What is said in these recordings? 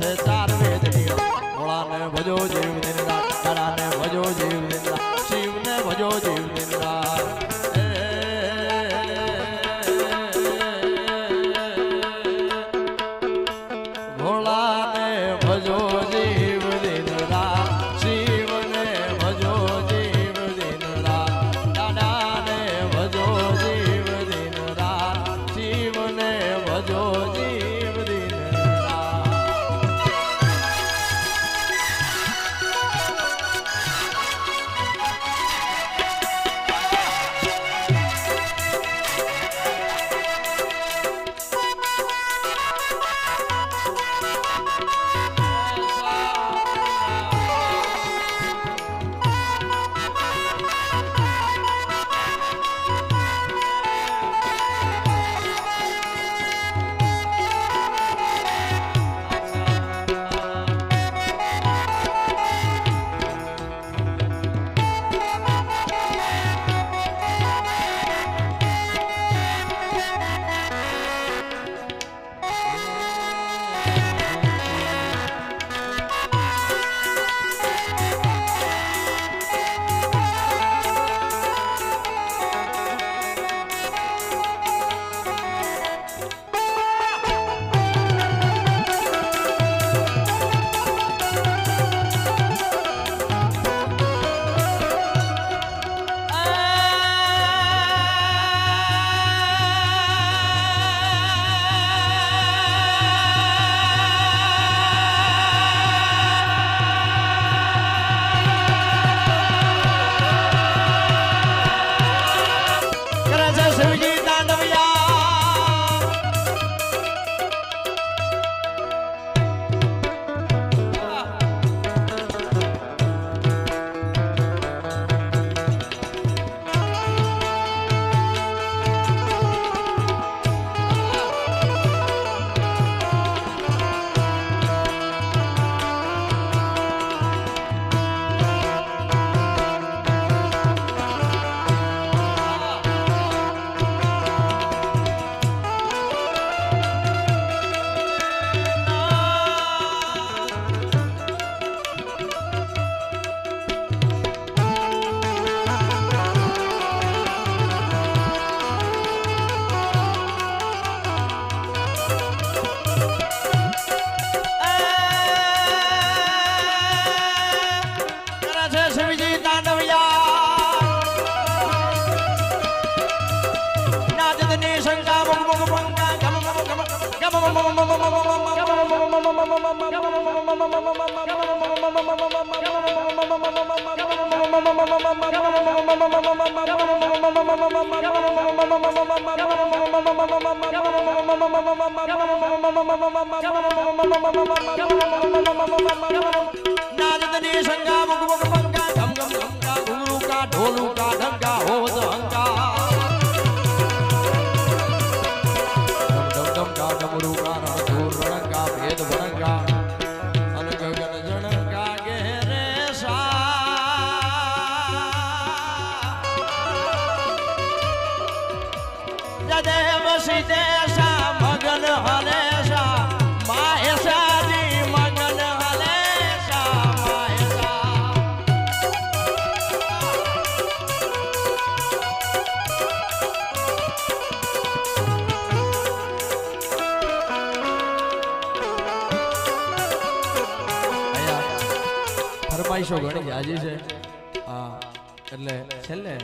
છે ચાર વેદની. ભોળાને ભજો જીવ નાદની શંકા મુગ મુખ પંકા ગમ ધમ ગમકા ઘુંઘરૂ કા ઢોલુ કા ઢંકા હોત હંકા ફરમાઈશો ઘણી જાજી છે. એટલે છેલ્લે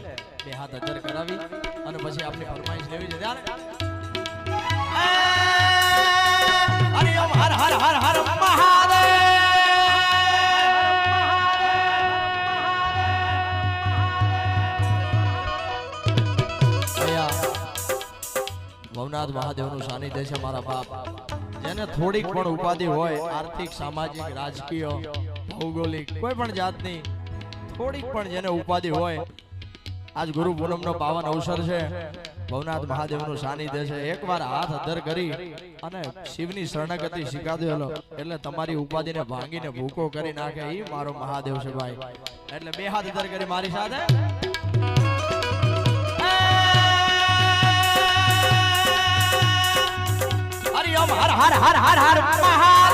બે હાથ અજર કરાવી અને પછી આપણી ફરમાઈશ લેવી છે. ભવનાથ મહાદેવનું સાનિધ્ય છે મારા બાપ. જેને થોડીક પણ ઉપાધિ હોય, આર્થિક, સામાજિક, રાજકીય, ભૌગોલિક, કોઈ પણ જાતની થોડીક પણ જેને ઉપાધિ હોય, આજ ગુરુ પૂનમનો પાવન અવસર છે. ભવનાથ મહાદેવનું સાનિધ્ય છે. એકવાર હાથ અધર કરી અને શિવની શરણાગતિ શીખાદેલો એટલે તમારી ઉપાધિને ભાંગીને ભૂકો કરી નાખે એ મારો મહાદેવ છે ભાઈ. એટલે બે હાથ ઉધર કરી મારી સાથે. હરિ ઓમ, હર હર હર હર હર, મહાદેવ.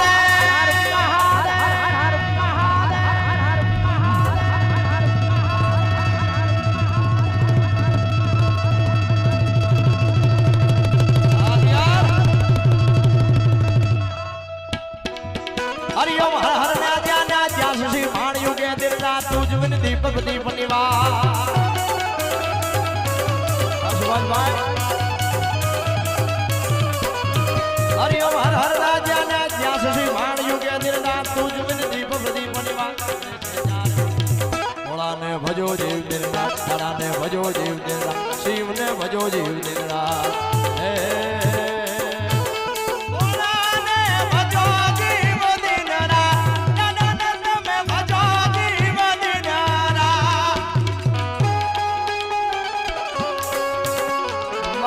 ભજો જીવ નિર્નાથ તારાને ભજો જીવ નિર્નાથ શિવને ભજો જીવ નિર્નાથ હે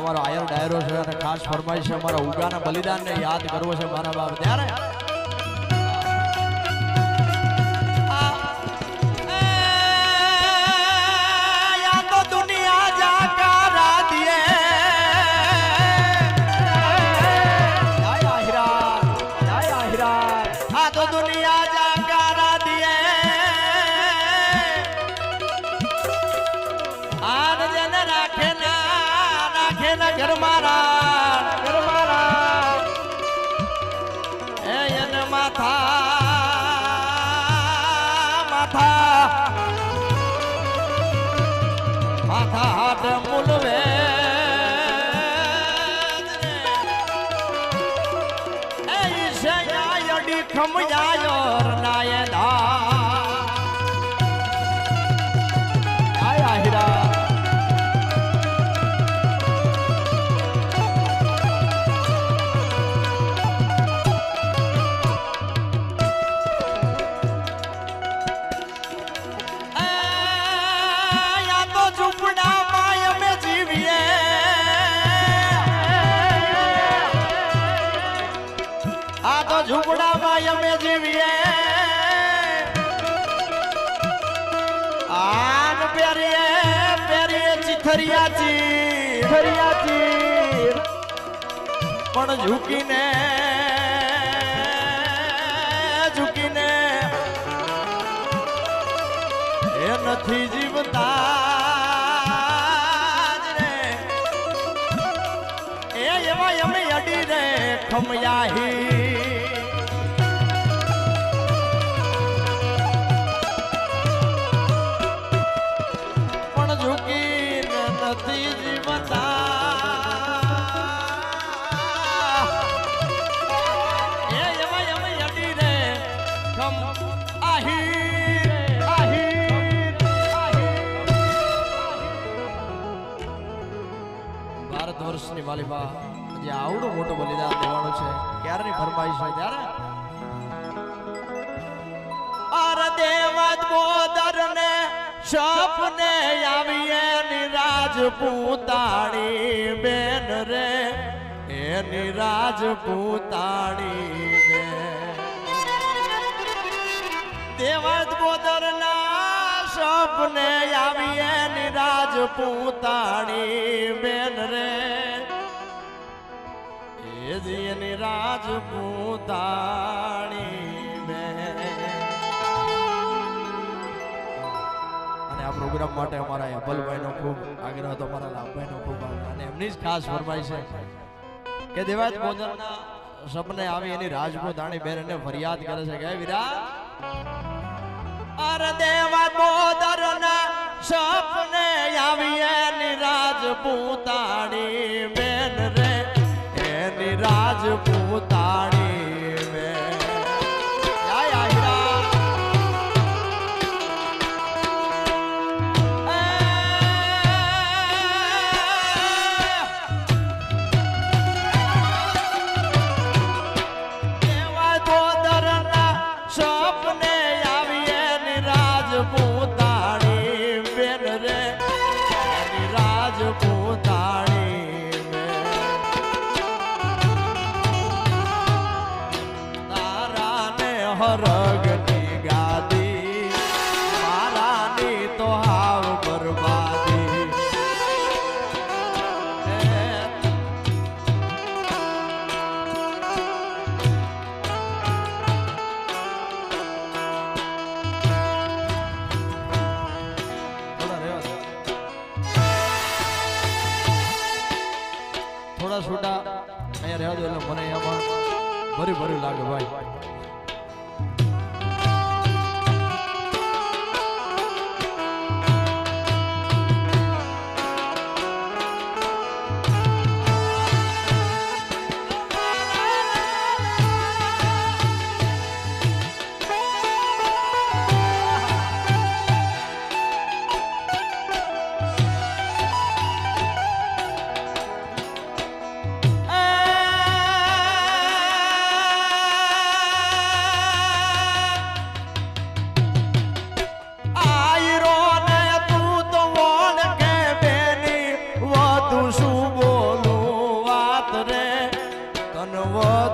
અમારો આયર ડાયરો છે અને ખાસ ફરમાઈશ છે, અમારા ઉગાના બલિદાનને યાદ કરવો છે મારા બાપ. ત્યારે ના રાખે ઘર ચીથરિયા ચીથરિયા પણ ઝૂકીને ઝૂકીને એ નથી જીવતા એ એવા એમણે અડી રે ખમયાહી. માલિકા જે આવડું મોટું બલિદાન દેવાનું છે, ક્યારની ફરમાઈશ છે ત્યારે? દેવત બોદર ને સપને આવીએ નિરાજ પૂતાણી બેન રે એ નિરાજ પૂતાણી દેવત બોદર ના સપને આવીએ નિરાજ પૂતાણી બેન રે એ જી નિરાજ પૂતાણી બેન. અને આ પ્રોગ્રામ માટે અમારા અભલભાઈનો ખૂબ આગ્રહ હતો, અમારા લાભભાઈનો ખૂબ આગ્રહ. અને એમની જ ખાસ ફરમાઈ છે કે દેવાજ ભોજનના સપને આવી એની રાજપૂતાણી બેન એને ફરિયાદ કરે છે કે વિરા, અર દેવા બોદર ના સપને આવી એની રાજપૂતાણી છૂટા. અહીંયા રહેવા દો એટલે મને એમાં ભરી ભરી લાગે ભાઈ.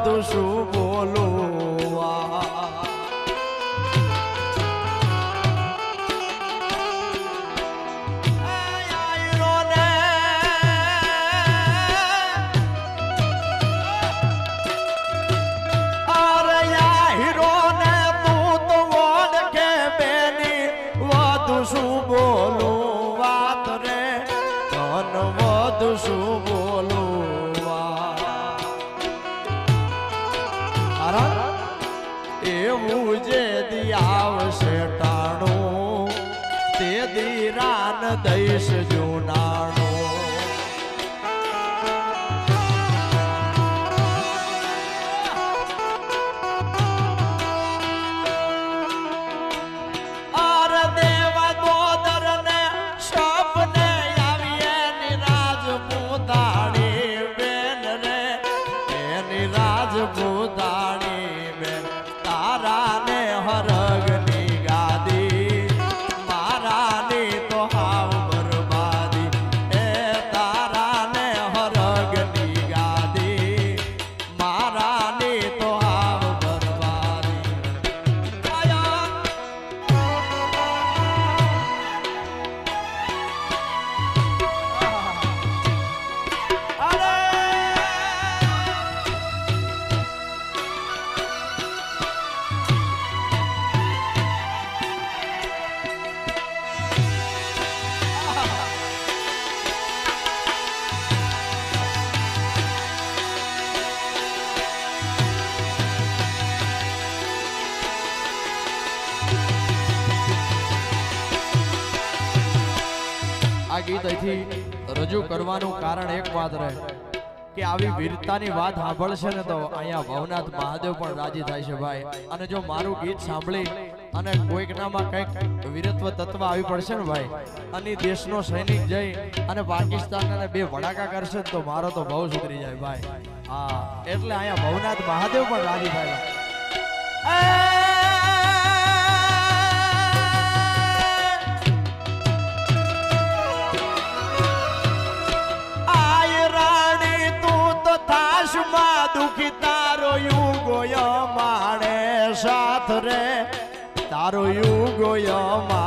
দুষু বলো Sử. આ ગીત અહીંથી રજૂ કરવાનું કારણ એક વાત રહે, કે આવી વીરતાની વાત સાંભળશે ને તો અહીંયા ભવનાથ મહાદેવ પણ રાજી થાય છે ભાઈ. અને જો મારું ગીત સાંભળી અને કોઈકનામાં કંઈક વીરત્વ તત્વ આવી પડશે ને ભાઈ, અને દેશનો સૈનિક જઈ અને પાકિસ્તાનને બે વડાકા કરશે તો મારો તો બહુ સુધરી જાય ભાઈ. હા, એટલે અહીંયા ભવનાથ મહાદેવ પણ રાજી થાય તારો યુગો માણે સા